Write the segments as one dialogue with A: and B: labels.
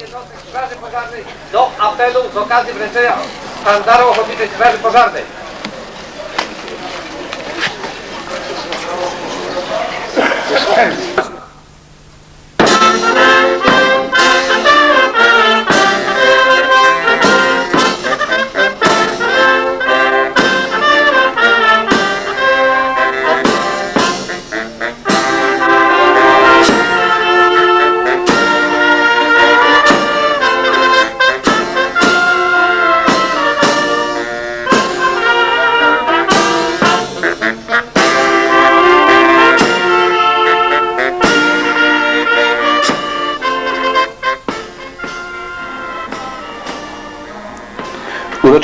A: całej jednostek Straży Pożarnej do apelu z okazji wręczenia sztandaru Ochotniczej Straży Pożarnej.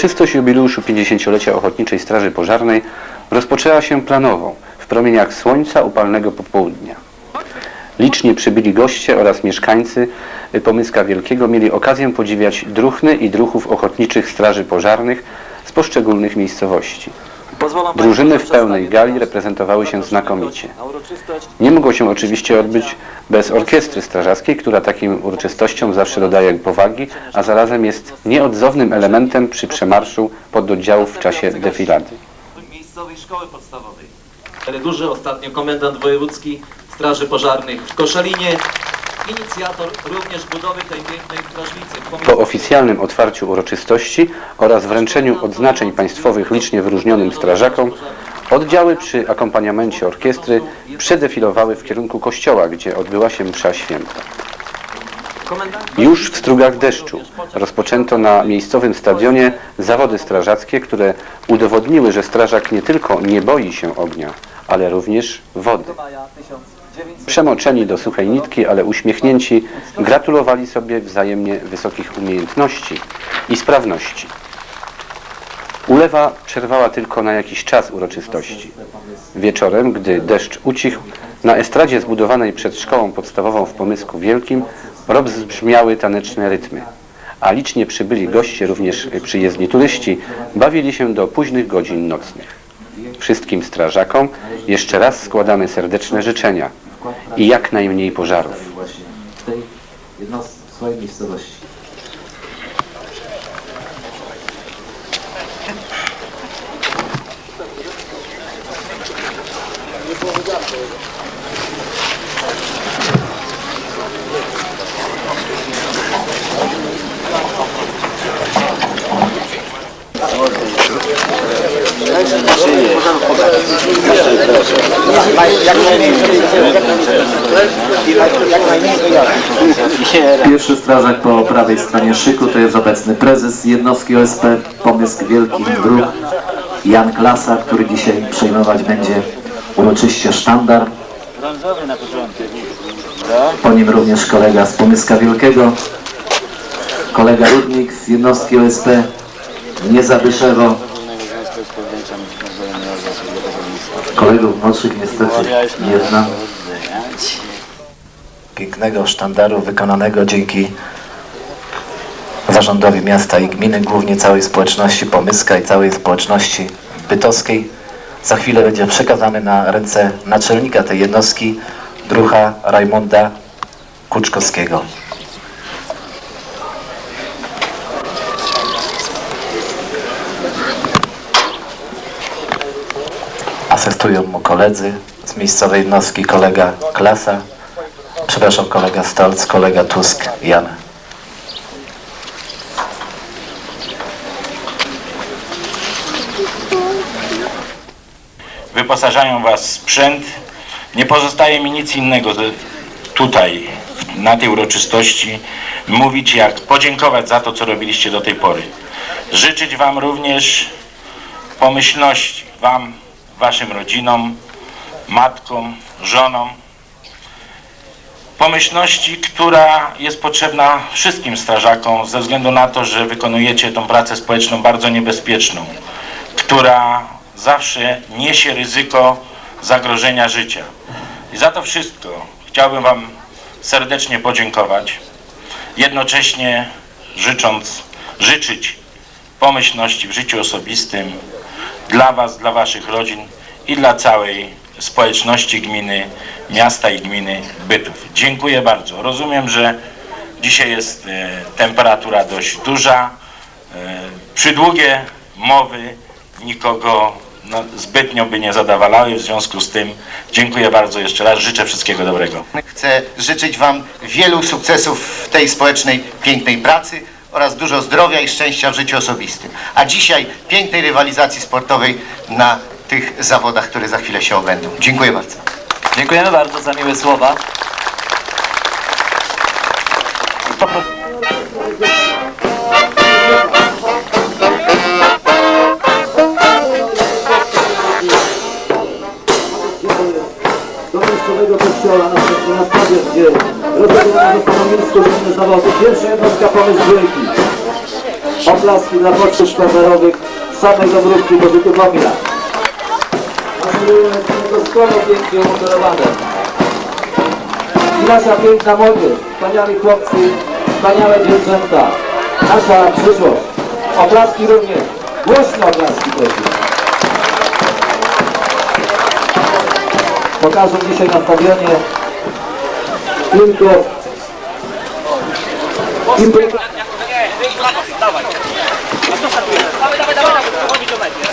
B: Uroczystość jubileuszu 50-lecia Ochotniczej Straży Pożarnej rozpoczęła się planowo, w promieniach słońca upalnego popołudnia. Liczni przybyli goście oraz mieszkańcy Pomyska Wielkiego mieli okazję podziwiać druchny i druchów ochotniczych straży pożarnych z poszczególnych miejscowości. Drużyny w pełnej gali reprezentowały się znakomicie. Nie mogło się oczywiście odbyć bez orkiestry strażackiej, która takim uroczystościom zawsze dodaje powagi, a zarazem jest nieodzownym elementem przy przemarszu pododdziałów w czasie defilady.
C: miejscowej szkoły podstawowej. Duży ostatnio komendant wojewódzki Straży Pożarnych w Koszalinie. Inicjator również budowy tej pięknej strażnicy.
B: Po oficjalnym otwarciu uroczystości oraz wręczeniu odznaczeń państwowych licznie wyróżnionym strażakom, oddziały przy akompaniamencie orkiestry przedefilowały w kierunku kościoła, gdzie odbyła się msza święta. Już w strugach deszczu rozpoczęto na miejscowym stadionie zawody strażackie, które udowodniły, że strażak nie tylko nie boi się ognia, ale również wody.
C: Maja 1900
B: Przemoczeni do suchej nitki, ale uśmiechnięci, gratulowali sobie wzajemnie wysokich umiejętności i sprawności. Ulewa przerwała tylko na jakiś czas uroczystości. Wieczorem, gdy deszcz ucichł, na estradzie zbudowanej przed szkołą podstawową w Pomysku Wielkim rozbrzmiały taneczne rytmy, a licznie przybyli goście, również przyjezdni turyści, bawili się do późnych godzin nocnych. Wszystkim strażakom jeszcze raz składamy serdeczne życzenia i jak najmniej pożarów.
D: w tej swojej miejscowości. Pierwszy strażak po prawej stronie szyku to jest obecny prezes jednostki OSP Pomysk Wielki Dróg Jan Klasa, który dzisiaj przejmować będzie uroczyście sztandar. Po nim również kolega z Pomyska Wielkiego, kolega Rudnik z jednostki OSP Niezabyszewo. Kolegów młodszych niestety nie znam pięknego sztandaru wykonanego dzięki zarządowi miasta i gminy, głównie całej społeczności Pomyska i całej społeczności bytowskiej. Za chwilę będzie przekazany na ręce naczelnika tej jednostki, drucha Rajmonda Kuczkowskiego. Asystują mu koledzy z miejscowej jednostki, kolega Klasa, przepraszam, kolega Stolc, kolega Tusk, Jan.
E: wyposażają Was w sprzęt. Nie pozostaje mi nic innego tutaj, na tej uroczystości, mówić jak podziękować za to, co robiliście do tej pory. Życzyć Wam również pomyślności, Wam, Waszym rodzinom, matkom, żonom, pomyślności, która jest potrzebna wszystkim strażakom ze względu na to, że wykonujecie tą pracę społeczną bardzo niebezpieczną, która zawsze niesie ryzyko zagrożenia życia. I za to wszystko chciałbym Wam serdecznie podziękować, jednocześnie życząc, życzyć pomyślności w życiu osobistym dla Was, dla Waszych rodzin i dla całej społeczności gminy, miasta i gminy Bytów. Dziękuję bardzo. Rozumiem, że Dzisiaj jest e, temperatura dość duża. E, Przydługie mowy nikogo no, zbytnio by nie zadowalały. W związku z tym dziękuję bardzo jeszcze raz. Życzę wszystkiego dobrego.
F: Chcę życzyć Wam wielu sukcesów w tej społecznej, pięknej pracy oraz dużo zdrowia i szczęścia w życiu osobistym. A dzisiaj pięknej rywalizacji sportowej na tych zawodach, które za chwilę się obędą. Dziękuję bardzo.
C: Dziękujemy bardzo za miłe słowa.
G: do miejscowego kościoła na, na rozegrane zostaną miejscowymi zawody. Pierwsza jednostka pomysł wielki. Oklaski dla pocztów sztandarowych z samej Dobrówki do. Gratulujemy tego skoro pięknie umodorowane. I nasza piękna młodzież, wspaniali chłopcy, wspaniałe dziewczęta. Nasza przyszłość. Oklaski również. Głośno oklaski proszę. pokażą dzisiaj na stadionie tylko.
A: Dawaj, dawaj, dawaj, dawaj, dawaj, dawaj, dawaj, dawaj, dawaj, dawaj, dawaj, dawaj, dawaj,